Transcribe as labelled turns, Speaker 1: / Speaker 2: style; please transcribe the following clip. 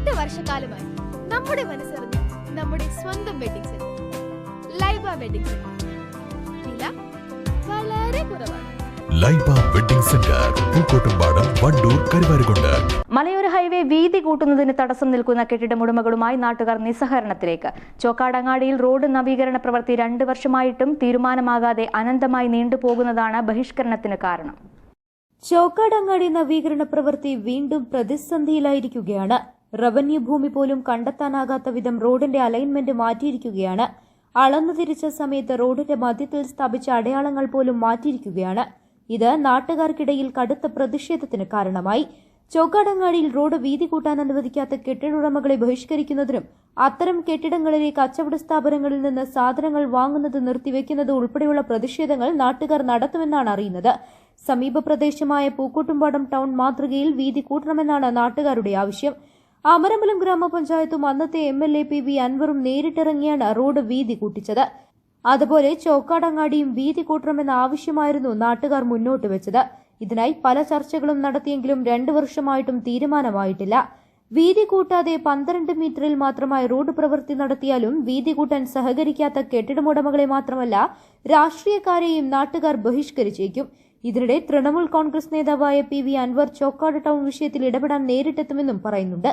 Speaker 1: എട്ട് വർഷക്കാലമായി നമ്മുടെ മനസ്സറിഞ്ഞ് നമ്മുടെ സ്വന്തം wedding centre Laiba wedding centre വില വളരെ കുറവാണ്.
Speaker 2: Laiba wedding centre Pookkottumpadam Wandoor Karuvarakundu.
Speaker 3: മലയോര ഹൈവേ വീതി കൂട്ടുന്നതിന് തടസ്സം നിൽക്കുന്ന കെട്ടിടമുടമകളുമായി നാട്ടുകാർ നിസ്സഹരണത്തിലേക്ക്. ചോക്കാടങ്ങാടിയിൽ റോഡ് നവീകരണ പ്രവൃത്തി രണ്ടു വർഷമായിട്ടും തീരുമാനമാകാതെ അനന്തമായി നീണ്ടുപോകുന്നതാണ് ബഹിഷ്കരണത്തിന് കാരണം.
Speaker 4: ചോക്കാടങ്ങാടി നവീകരണ പ്രവൃത്തി വീണ്ടും പ്രതിസന്ധിയിലായിരിക്കുകയാണ്. റവന്യൂ ഭൂമി പോലും കണ്ടെത്താനാകാത്ത വിധം റോഡിന്റെ അലൈൻമെന്റ് മാറ്റിയിരിക്കുകയാണ്. അളന്നു തിരിച്ച സമയത്ത് റോഡിന്റെ മധ്യത്തിൽ സ്ഥാപിച്ച അടയാളങ്ങൾ പോലും മാറ്റിയിരിക്കുകയാണ്. ഇത് നാട്ടുകാർക്കിടയിൽ കടുത്ത പ്രതിഷേധത്തിന് കാരണമായി. ചോക്കാടങ്ങാടിയിൽ റോഡ് വീതി കൂട്ടാൻ അനുവദിക്കാത്ത കെട്ടിടുടമകളെ ബഹിഷ്കരിക്കുന്നതിനും അത്തരം കെട്ടിടങ്ങളിലെ കച്ചവട സ്ഥാപനങ്ങളിൽ നിന്ന് സാധനങ്ങൾ വാങ്ങുന്നത് നിർത്തിവെക്കുന്നത് ഉൾപ്പെടെയുള്ള പ്രതിഷേധങ്ങൾ നാട്ടുകാർ നടത്തുമെന്നാണ് അറിയുന്നത്. സമീപ പ്രദേശമായ പൂക്കോട്ടുംപാടം ടൗൺ മാതൃകയിൽ വീതി കൂട്ടണമെന്നാണ് നാട്ടുകാരുടെ ആവശ്യം. അമരമ്പലം ഗ്രാമപഞ്ചായത്തും അന്നത്തെ M L A P V അൻവറും നേരിട്ടിറങ്ങിയാണ് റോഡ് വീതി കൂട്ടിച്ചത്. അതുപോലെ ചോക്കാടങ്ങാടിയും വീതി കൂട്ടണമെന്ന ആവശ്യമായിരുന്നു നാട്ടുകാർ മുന്നോട്ട് വെച്ചത്. ഇതിനായി പല ചർച്ചകളും നടത്തിയെങ്കിലും രണ്ടു വർഷമായിട്ടും തീരുമാനമായിട്ടില്ല. വീതി കൂട്ടാതെ പന്ത്രണ്ട് മീറ്ററിൽ മാത്രമായി റോഡ് പ്രവൃത്തി നടത്തിയാലും വീതി കൂട്ടാൻ സഹകരിക്കാത്ത കെട്ടിടമുടമകളെ മാത്രമല്ല രാഷ്ട്രീയക്കാരെയും നാട്ടുകാർ ബഹിഷ്കരിച്ചേക്കും. ഇതിനിടെ തൃണമൂൽ കോൺഗ്രസ് നേതാവായ P V Anvar Chokkad town വിഷയത്തിൽ ഇടപെടാൻ നേരിട്ടെത്തുമെന്നും പറയുന്നുണ്ട്.